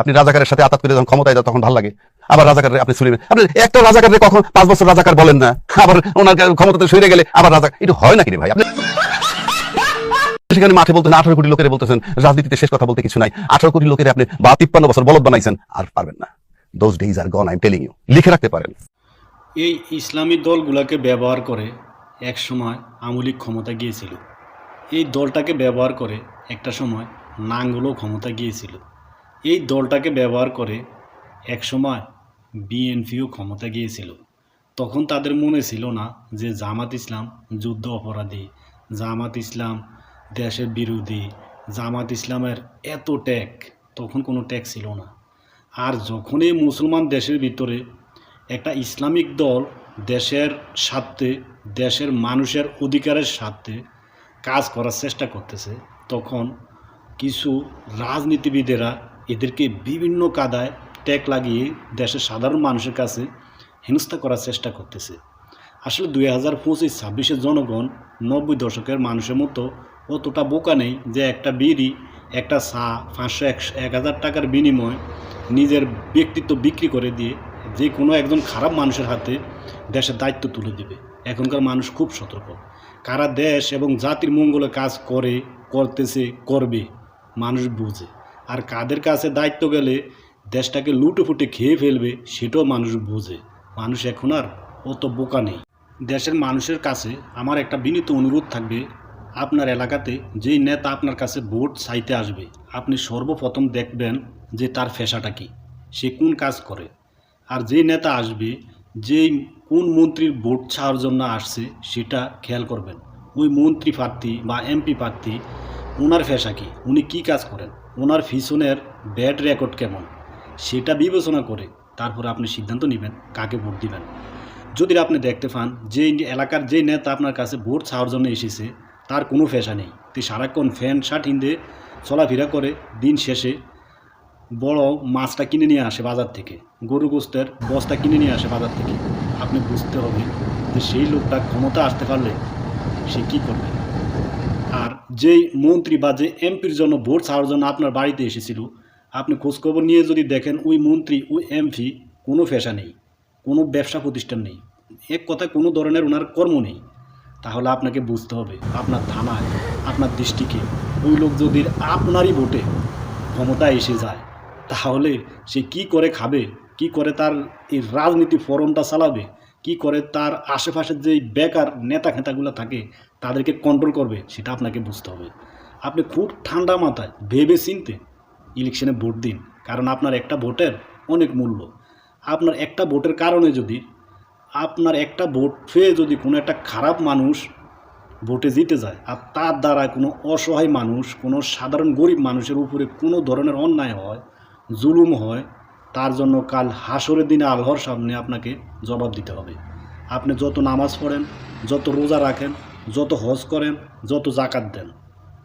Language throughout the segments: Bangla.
আপনি রাজাকারের সাথে আতাত করে যখন ক্ষমতায় যান তখন ভালো লাগে। আবার রাজাকারের আপনি শুনলেন আপনি একটা রাজাকারের কখন পাঁচ বছর রাজাকার বলেন না, আবার ওনার ক্ষমতাতে সরে গেলে আবার রাজা এটা হয় নাকি রে ভাই? আপনি সেখানে মাঠে বলতেন আঠারো কোটি লোকের বলতেছেন, রাজনীতিতে শেষ কথা বলতে কিছু নাই। আঠারো কোটি লোকের আপনি বা তিপ্পান্ন বছর বানাইছেন, আর পারবেন না। Those days are gone I'm telling you লিখে রাখতে পারেন। এই ইসলামী দলগুলোকে ব্যবহার করে একসময় আমলিক ক্ষমতা গিয়েছিল। এই দলটাকে ব্যবহার করে একটা সময় নাঙ্গলও ক্ষমতা গিয়েছিল। এই দলটাকে ব্যবহার করে একসময় বিএনপিও ক্ষমতা গিয়েছিল। তখন তাদের মনে ছিল না যে জামাত ইসলাম যুদ্ধ অপরাধী, জামাত ইসলাম দেশের বিরোধী, জামাত ইসলামের এত ট্যাগ তখন কোনো ট্যাগ ছিল না। আর যখনই মুসলমান দেশের ভিতরে একটা ইসলামিক দল দেশের স্বার্থে, দেশের মানুষের অধিকারের স্বার্থে কাজ করার চেষ্টা করতেছে, তখন কিছু রাজনীতিবিদেরা এদেরকে বিভিন্ন কাদায় ট্যাগ লাগিয়ে দেশের সাধারণ মানুষের কাছে হেনস্থা করার চেষ্টা করতেছে। আসলে দুই হাজার পঁচিশ ছাব্বিশের জনগণ নব্বই দশকের মানুষের মতো অতটা বোকা নেই যে একটা বিড়ি, একটা চা, পাঁচশো এক হাজার টাকার বিনিময় নিজের ব্যক্তিত্ব বিক্রি করে দিয়ে যে কোনো একজন খারাপ মানুষের হাতে দেশের দায়িত্ব তুলে দেবে। এখনকার মানুষ খুব সতর্ক। কারা দেশ এবং জাতির মঙ্গলে কাজ করে, করতেছে, করবে, মানুষ বুঝে। আর কাদের কাছে দায়িত্ব গেলে দেশটাকে লুটে ফুটে খেয়ে ফেলবে, সেটাও মানুষ বোঝে। মানুষ এখন আর অত বোকা নেই। দেশের মানুষের কাছে আমার একটা বিনীত অনুরোধ থাকবে, আপনার এলাকাতে যেই নেতা আপনার কাছে ভোট চাইতে আসবে, আপনি সর্বপ্রথম দেখবেন যে তার ফেসাটা কি, সে কোন কাজ করে। আর যেই নেতা আসবে, যেই কোন মন্ত্রীর ভোট ছাওয়ার জন্য আসছে, সেটা খেয়াল করবেন। ওই মন্ত্রী প্রার্থী বা এমপি প্রার্থী ওনার ফেসা কি? উনি কি কাজ করেন? ওনার পিছনের ব্যাট রেকর্ড কেমন? সেটা বিবেচনা করে তারপর আপনি সিদ্ধান্ত নেবেন কাকে ভোট দিবেন। যদি আপনি দেখতে পান যে এলাকার যে নেতা আপনার কাছে ভোট ছাওয়ার জন্য এসেছে, তার কোনো ফেসা নেই। তুই সারাক্ষণ ফ্যান, শার্ট হিন্দে চলাফেরা করে দিন শেষে বড় মাছটা কিনে নিয়ে আসে বাজার থেকে। গরু গোস্তের বস্তা কিনে নিয়ে আসে বাজার থেকে। আপনি বুঝতে হবে যে সেই লোকটা ক্ষমতা আসতে পারলে সে কী করবে? আর যেই মন্ত্রী বা যে এমপির জন্য ভোট ছাড়ার জন্য আপনার বাড়িতে এসেছিল, আপনি খোঁজখবর নিয়ে যদি দেখেন ওই মন্ত্রী, ওই এমপি, কোনো পেশা নেই, কোনো ব্যবসা প্রতিষ্ঠান নেই, এক কথায় কোনো ধরনের ওনার কর্ম নেই, তাহলে আপনাকে বুঝতে হবে আপনার থানায় আপনার দৃষ্টিকে ওই লোক যদি আপনারই ভোটে ক্ষমতা এসে যায়, তাহলে সে কি করে খাবে, কি করে তার এই রাজনীতি ফরমটা চালাবে কি করে তার আশেপাশের যে বেকার নেতা খেতাগুলো থাকে, তাদেরকে কন্ট্রোল করবে, সেটা আপনাকে বুঝতে হবে। আপনি খুব ঠান্ডা মাথায় ভেবে চিনতে ইলেকশনে ভোট দিন, কারণ আপনার একটা ভোটের অনেক মূল্য। আপনার একটা ভোটের কারণে যদি, আপনার একটা ভোট পেয়ে যদি কোনো একটা খারাপ মানুষ ভোটে জিতে যায়, আর তার দ্বারা কোনো অসহায় মানুষ, কোনো সাধারণ গরিব মানুষের উপরে কোনো ধরনের অন্যায় হয়, জুলুম হয় তার জন্য কাল হাসরের দিনে আল্লাহর সামনে আপনাকে জবাব দিতে হবে। আপনি যত নামাজ পড়েন, যত রোজা রাখেন, যত হজ করেন, যত জাকাত দেন,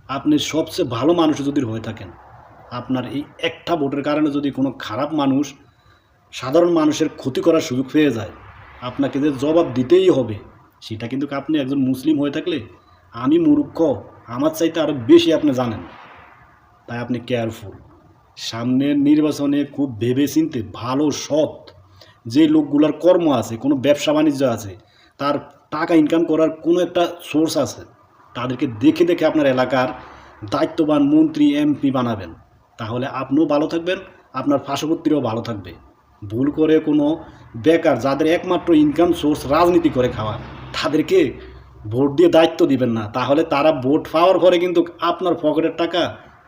আপনি সবচেয়ে ভালো মানুষ যদি হয়ে থাকেন, আপনার এই একটা ভোটের কারণে যদি কোনো খারাপ মানুষ, সাধারণ মানুষের ক্ষতি করার সুযোগ পেয়ে যায়, আপনাকে যে জবাব দিতেই হবে, সেটা কিন্তু আপনি একজন মুসলিম হয়ে থাকলে, আমি মূর্খ, আমার চাইতে আরও বেশি আপনি জানেন। তাই আপনি কেয়ারফুল সামনের নির্বাচনে খুব ভেবে চিনতে ভালো সৎ যে লোকগুলার কর্ম আছে, কোনো ব্যবসা বাণিজ্য আছে, তার টাকা ইনকাম করার কোনো একটা সোর্স আছে, তাদেরকে দেখে দেখে আপনার এলাকার দায়িত্ববান মন্ত্রী এমপি বানাবেন। তাহলে আপনিও ভালো থাকবেন, আপনার পার্শ্ববর্তীরাও ভালো থাকবে। ভুল করে কোনো বেকার যাদের একমাত্র ইনকাম সোর্স রাজনীতি করে খাওয়া, তাদেরকে ভোট দিয়ে দায়িত্ব দিবেন না। তাহলে তারা ভোট পাওয়ার পরে কিন্তু আপনার পকেটের টাকা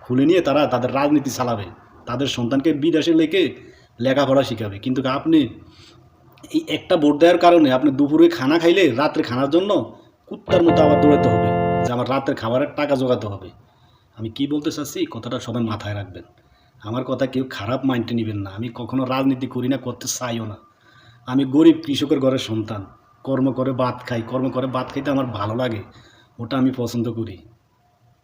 খুলে নিয়ে তারা তাদের রাজনীতি চালাবে। তাদের সন্তানকে বিদেশে লেখে লেখাপড়া শিখাবে। কিন্তু আপনি এই একটা ভোট দেওয়ার কারণে আপনি দুপুরে খানা খাইলে রাত্রে খানার জন্য কুত্তার মতো আবার দৌড়াতে হবে। যে আমার রাতের খাবারের টাকা জোগাতে হবে। আমি কি বলতে চাচ্ছি? কথাটা সবাই মাথায় রাখবেন। আমার কথা কেউ খারাপ মাইন্ডে নেবেন না। আমি কখনো রাজনীতি করি না, করতে চাইও না। আমি গরিব কৃষকের ঘরের সন্তান। কর্ম করে ভাত খাই। কর্ম করে ভাত খাইতে আমার ভালো লাগে। ওটা আমি পছন্দ করি।